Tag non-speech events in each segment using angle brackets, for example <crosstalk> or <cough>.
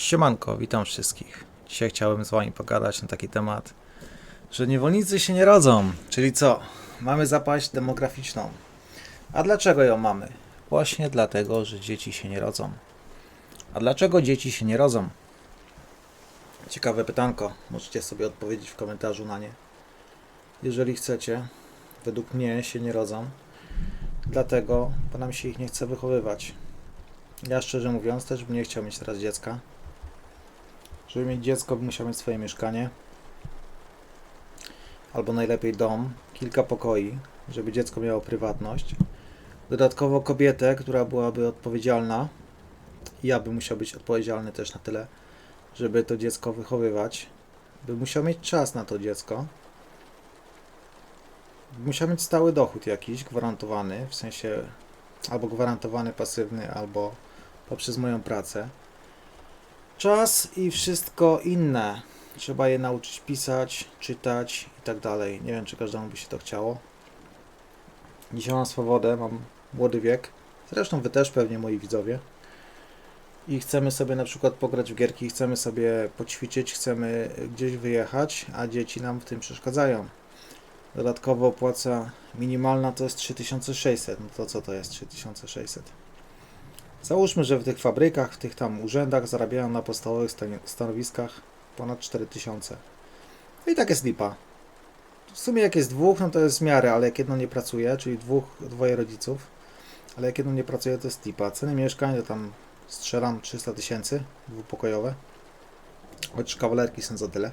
Siemanko, witam wszystkich. Dzisiaj chciałem z wami pogadać na taki temat, że niewolnicy się nie rodzą. Czyli co? Mamy zapaść demograficzną. A dlaczego ją mamy? Właśnie dlatego, że dzieci się nie rodzą. A dlaczego dzieci się nie rodzą? Ciekawe pytanko. Możecie sobie odpowiedzieć w komentarzu na nie. Jeżeli chcecie, według mnie się nie rodzą. Dlatego, bo nam się ich nie chce wychowywać. Ja szczerze mówiąc też bym nie chciał mieć teraz dziecka. Żeby mieć dziecko, musiał mieć swoje mieszkanie. Albo najlepiej dom, kilka pokoi, żeby dziecko miało prywatność. Dodatkowo kobietę, która byłaby odpowiedzialna. Ja bym musiał być odpowiedzialny też na tyle, żeby to dziecko wychowywać. Bym musiał mieć czas na to dziecko. Musiał mieć stały dochód jakiś, gwarantowany, w sensie albo gwarantowany pasywny, albo poprzez moją pracę. Czas i wszystko inne. Trzeba je nauczyć pisać, czytać i tak dalej. Nie wiem, czy każdemu by się to chciało. Dzisiaj mam swobodę, mam młody wiek. Zresztą wy też pewnie, moi widzowie. I chcemy sobie na przykład pograć w gierki, chcemy sobie poćwiczyć, chcemy gdzieś wyjechać, a dzieci nam w tym przeszkadzają. Dodatkowo opłaca minimalna to jest 3600. No to co to jest 3600? Załóżmy, że w tych fabrykach, w tych tam urzędach zarabiają na podstawowych stanowiskach ponad 4000. No i tak jest lipa. W sumie jak jest dwóch, no to jest w miarę, ale jak jedno nie pracuje, czyli dwóch, dwoje rodziców, ale jak jedno nie pracuje, to jest lipa. Ceny mieszkań to tam strzelam 300 tysięcy, dwupokojowe. Choć kawalerki są za tyle.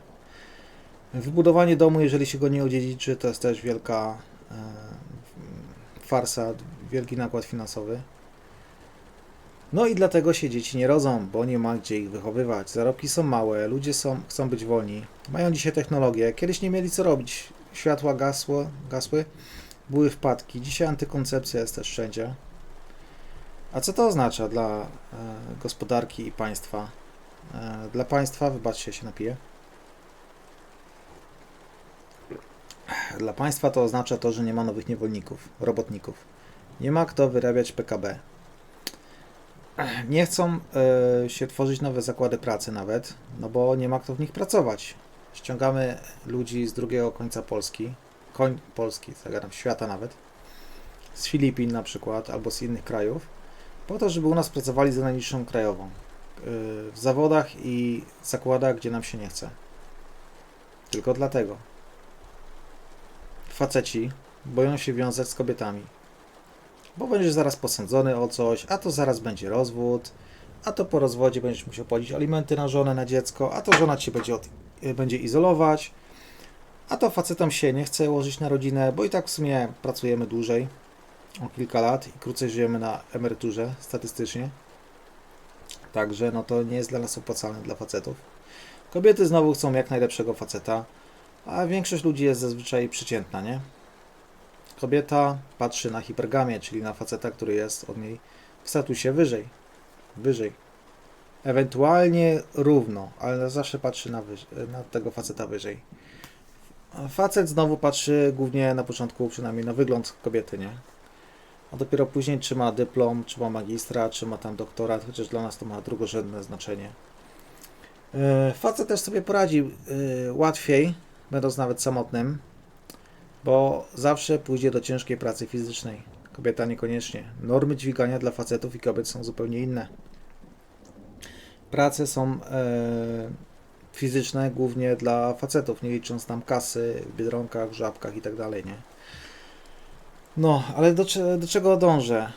Wybudowanie domu, jeżeli się go nie odziedziczy, to jest też wielka e, farsa, wielki nakład finansowy. No i dlatego się dzieci nie rodzą, bo nie ma gdzie ich wychowywać. Zarobki są małe, ludzie są, chcą być wolni. Mają dzisiaj technologię. Kiedyś nie mieli co robić. Światła gasło, gasły, były wpadki. Dzisiaj antykoncepcja jest też wszędzie. A co to oznacza dla e, gospodarki i państwa? E, dla państwa, wybaczcie, się napiję. Dla państwa to oznacza to, że nie ma nowych niewolników, robotników. Nie ma kto wyrabiać PKB. Nie chcą e, się tworzyć nowe zakłady pracy nawet, no bo nie ma kto w nich pracować. Ściągamy ludzi z drugiego końca Polski, koń Polski, zagadam świata nawet, z Filipin na przykład, albo z innych krajów, po to, żeby u nas pracowali za najniższą krajową. e, w zawodach i zakładach, gdzie nam się nie chce. Tylko dlatego. Faceci boją się wiązać z kobietami bo będziesz zaraz posądzony o coś, a to zaraz będzie rozwód, a to po rozwodzie będziesz musiał płacić alimenty na żonę, na dziecko, a to żona cię będzie, od, y, będzie izolować, a to facetom się nie chce łożyć na rodzinę, bo i tak w sumie pracujemy dłużej, o kilka lat i krócej żyjemy na emeryturze statystycznie. Także no to nie jest dla nas opłacalne dla facetów. Kobiety znowu chcą jak najlepszego faceta, a większość ludzi jest zazwyczaj przeciętna, nie? Kobieta patrzy na hipergamię, czyli na faceta, który jest od niej w statusie wyżej. Wyżej. Ewentualnie równo, ale zawsze patrzy na, wyż- na tego faceta wyżej. Facet znowu patrzy głównie na początku przynajmniej na wygląd kobiety, nie? A dopiero później czy ma dyplom, czy ma magistra, czy ma tam doktorat, chociaż dla nas to ma drugorzędne znaczenie. Yy, Facet też sobie poradzi yy, łatwiej, będąc nawet samotnym, bo zawsze pójdzie do ciężkiej pracy fizycznej. Kobieta niekoniecznie. Normy dźwigania dla facetów i kobiet są zupełnie inne. Prace są e, fizyczne głównie dla facetów, nie licząc tam kasy w biedronkach, żabkach i tak dalej, nie? No, ale do, do czego dążę?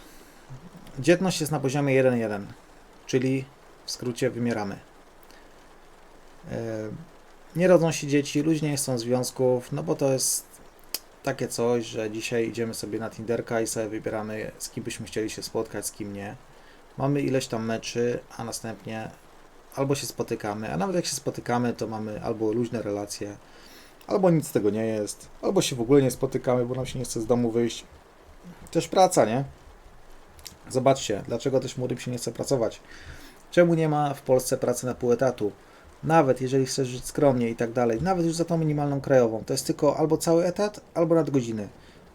Dzietność jest na poziomie 1,1, czyli w skrócie wymieramy. E, nie rodzą się dzieci, ludzie nie chcą związków, no bo to jest takie coś, że dzisiaj idziemy sobie na Tinderka i sobie wybieramy, z kim byśmy chcieli się spotkać, z kim nie. Mamy ileś tam meczy, a następnie albo się spotykamy, a nawet jak się spotykamy, to mamy albo luźne relacje, albo nic z tego nie jest, albo się w ogóle nie spotykamy, bo nam się nie chce z domu wyjść. Też praca, nie? Zobaczcie, dlaczego też młodym się nie chce pracować. Czemu nie ma w Polsce pracy na pół etatu? Nawet jeżeli chcesz żyć skromnie i tak dalej, nawet już za tą minimalną krajową, to jest tylko albo cały etat, albo nadgodziny.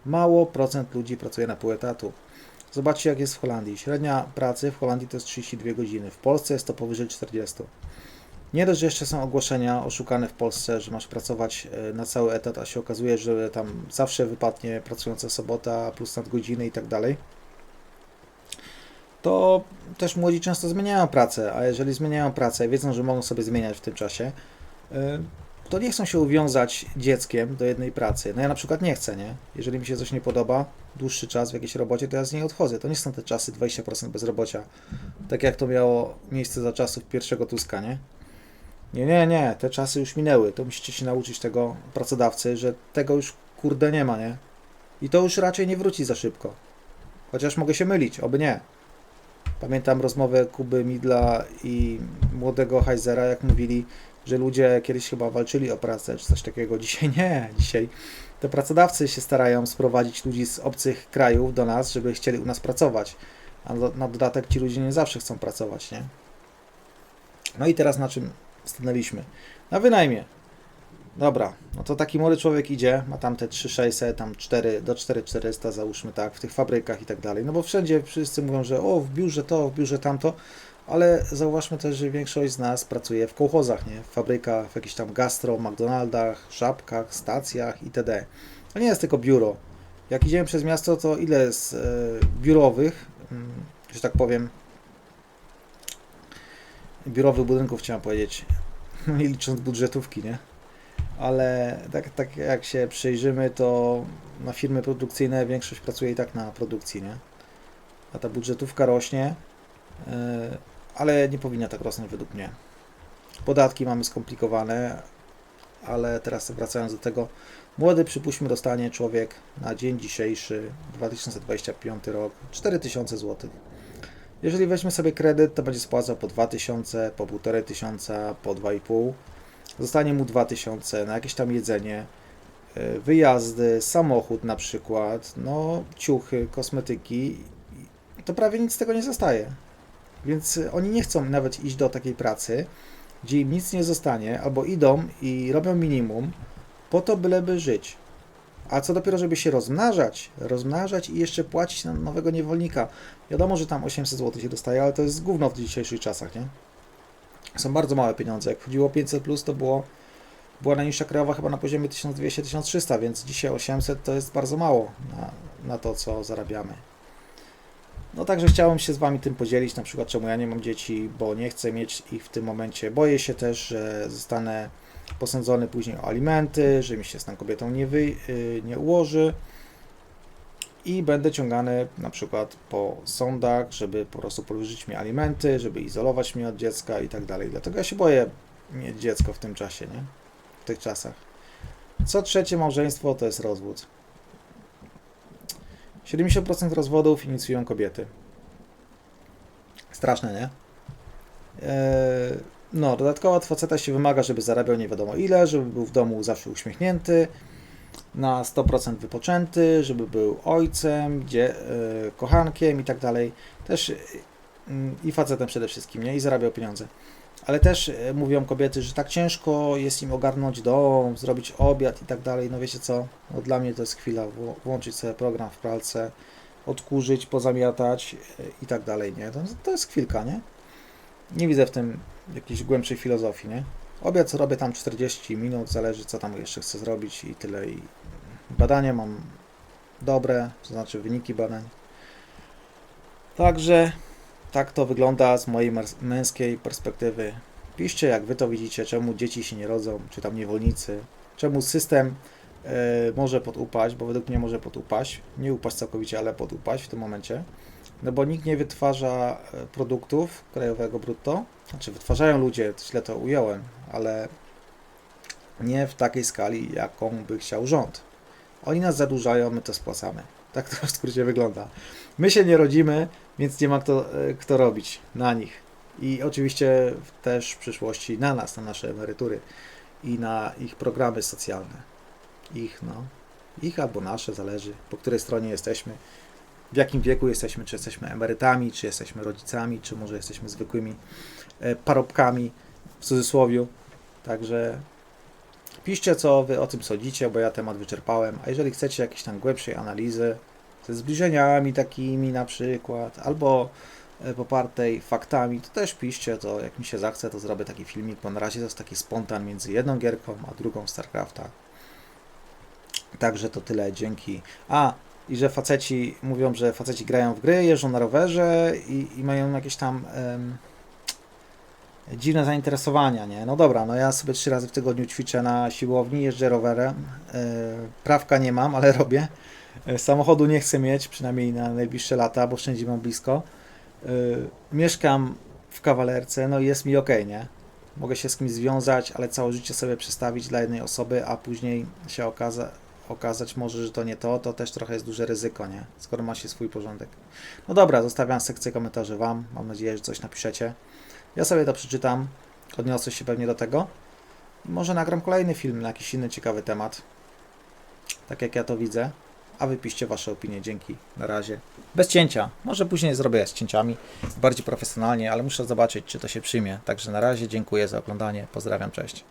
Mało procent ludzi pracuje na pół etatu. Zobaczcie, jak jest w Holandii. Średnia pracy w Holandii to jest 32 godziny. W Polsce jest to powyżej 40. Nie dość, że jeszcze są ogłoszenia oszukane w Polsce, że masz pracować e, na cały etat, a się okazuje, że tam zawsze wypadnie pracująca sobota plus nadgodziny i tak dalej. To też młodzi często zmieniają pracę, a jeżeli zmieniają pracę wiedzą, że mogą sobie zmieniać w tym czasie, e, to nie chcą się uwiązać dzieckiem do jednej pracy. No ja na przykład nie chcę, nie? Jeżeli mi się coś nie podoba, dłuższy czas w jakiejś robocie, to ja z niej odchodzę. To nie są te czasy 20% bezrobocia, tak jak to miało miejsce za czasów pierwszego Tuska, nie? Nie, nie, nie, te czasy już minęły. To musicie się nauczyć tego pracodawcy, że tego już kurde nie ma, nie? I to już raczej nie wróci za szybko. Chociaż mogę się mylić, oby nie. Pamiętam rozmowę Kuby Midla i młodego Heizera, jak mówili, że ludzie kiedyś chyba walczyli o pracę czy coś takiego. Dzisiaj nie. Dzisiaj to pracodawcy się starają sprowadzić ludzi z obcych krajów do nas, żeby chcieli u nas pracować. A na dodatek ci ludzie nie zawsze chcą pracować, nie? No i teraz na czym stanęliśmy? Na wynajmie. Dobra, no to taki młody człowiek idzie, ma tam te 3600, tam 4 do 4400 załóżmy tak, w tych fabrykach i tak dalej. No bo wszędzie wszyscy mówią, że o, w biurze to, w biurze tamto, ale zauważmy też, że większość z nas pracuje w kołchozach, nie? W fabrykach, w jakichś tam gastro, McDonaldach, żabkach, stacjach itd. To nie jest tylko biuro. Jak idziemy przez miasto, to ile jest e, biurowych, mm, że tak powiem, biurowych budynków chciałem powiedzieć, <laughs> nie licząc budżetówki, nie? Ale tak, tak jak się przyjrzymy, to na firmy produkcyjne większość pracuje i tak na produkcji, nie? A ta budżetówka rośnie, e, ale nie powinna tak rosnąć według mnie. Podatki mamy skomplikowane, ale teraz wracając do tego, młody przypuśćmy dostanie człowiek na dzień dzisiejszy, 2025 rok, 4000 zł. Jeżeli weźmie sobie kredyt, to będzie spłacał po 2000, po 1500, po 2,5. Zostanie mu 2000 na jakieś tam jedzenie, y, wyjazdy, samochód na przykład, no ciuchy, kosmetyki. To prawie nic z tego nie zostaje. Więc oni nie chcą nawet iść do takiej pracy, gdzie im nic nie zostanie, albo idą i robią minimum, po to byleby żyć. A co dopiero, żeby się rozmnażać, rozmnażać i jeszcze płacić na nowego niewolnika. Wiadomo, że tam 800 zł się dostaje, ale to jest gówno w dzisiejszych czasach, nie? Są bardzo małe pieniądze. Jak wchodziło 500, plus, to było, była najniższa krajowa chyba na poziomie 1200-1300, więc dzisiaj 800 to jest bardzo mało na, na to, co zarabiamy. No także chciałem się z Wami tym podzielić, na przykład czemu ja nie mam dzieci, bo nie chcę mieć ich w tym momencie. Boję się też, że zostanę posądzony później o alimenty, że mi się z tą kobietą nie, wy, y, nie ułoży i będę ciągany na przykład po sądach, żeby po prostu podwyżyć mi alimenty, żeby izolować mnie od dziecka i tak dalej. Dlatego ja się boję mieć dziecko w tym czasie, nie? W tych czasach. Co trzecie małżeństwo to jest rozwód. 70% rozwodów inicjują kobiety. Straszne, nie? Eee, no, dodatkowo od faceta się wymaga, żeby zarabiał nie wiadomo ile, żeby był w domu zawsze uśmiechnięty, na 100% wypoczęty, żeby był ojcem, gdzie, e, kochankiem i tak dalej. Też e, i facetem przede wszystkim, nie? I zarabiał pieniądze. Ale też e, mówią kobiety, że tak ciężko jest im ogarnąć dom, zrobić obiad i tak dalej. No wiecie co? No dla mnie to jest chwila. Włączyć sobie program w pralce, odkurzyć, pozamiatać i tak dalej, nie? To, to jest chwilka, nie? Nie widzę w tym jakiejś głębszej filozofii, nie? Obiad robię tam 40 minut, zależy co tam jeszcze chcę zrobić i tyle. I badania mam dobre, to znaczy wyniki badań. Także tak to wygląda z mojej męskiej perspektywy. Piszcie, jak wy to widzicie, czemu dzieci się nie rodzą, czy tam niewolnicy, czemu system e, może podupaść, bo według mnie może podupaść. Nie upaść całkowicie, ale podupaść w tym momencie. No bo nikt nie wytwarza e, produktów krajowego brutto. Znaczy wytwarzają ludzie, źle to ująłem, ale nie w takiej skali, jaką by chciał rząd. Oni nas zadłużają, my to spłacamy. Tak to w skrócie wygląda. My się nie rodzimy, więc nie ma kto, e, kto robić na nich. I oczywiście też w przyszłości na nas, na nasze emerytury i na ich programy socjalne. Ich, no. Ich albo nasze, zależy po której stronie jesteśmy w jakim wieku jesteśmy, czy jesteśmy emerytami, czy jesteśmy rodzicami, czy może jesteśmy zwykłymi e, parobkami w cudzysłowie. Także piszcie, co wy o tym sądzicie, bo ja temat wyczerpałem. A jeżeli chcecie jakiejś tam głębszej analizy, ze zbliżeniami takimi na przykład, albo e, popartej faktami, to też piszcie, to jak mi się zachce, to zrobię taki filmik, bo na razie to jest taki spontan między jedną gierką, a drugą StarCrafta. Także to tyle, dzięki. A, i że faceci mówią, że faceci grają w gry, jeżdżą na rowerze i, i mają jakieś tam em, dziwne zainteresowania, nie? No dobra, no ja sobie trzy razy w tygodniu ćwiczę na siłowni, jeżdżę rowerem, e, prawka nie mam, ale <laughs> robię. E, Samochodu nie chcę mieć, przynajmniej na najbliższe lata, bo wszędzie mam blisko. E, Mieszkam w kawalerce, no i jest mi ok, nie? Mogę się z kimś związać, ale całe życie sobie przestawić dla jednej osoby, a później się okaza okazać może, że to nie to, to też trochę jest duże ryzyko, nie? Skoro ma się swój porządek. No dobra, zostawiam sekcję komentarzy Wam. Mam nadzieję, że coś napiszecie. Ja sobie to przeczytam, odniosę się pewnie do tego. Może nagram kolejny film na jakiś inny ciekawy temat. Tak jak ja to widzę. A wy piszcie wasze opinie. Dzięki. Na razie. Bez cięcia. Może później zrobię z cięciami. Bardziej profesjonalnie, ale muszę zobaczyć, czy to się przyjmie. Także na razie dziękuję za oglądanie. Pozdrawiam, cześć.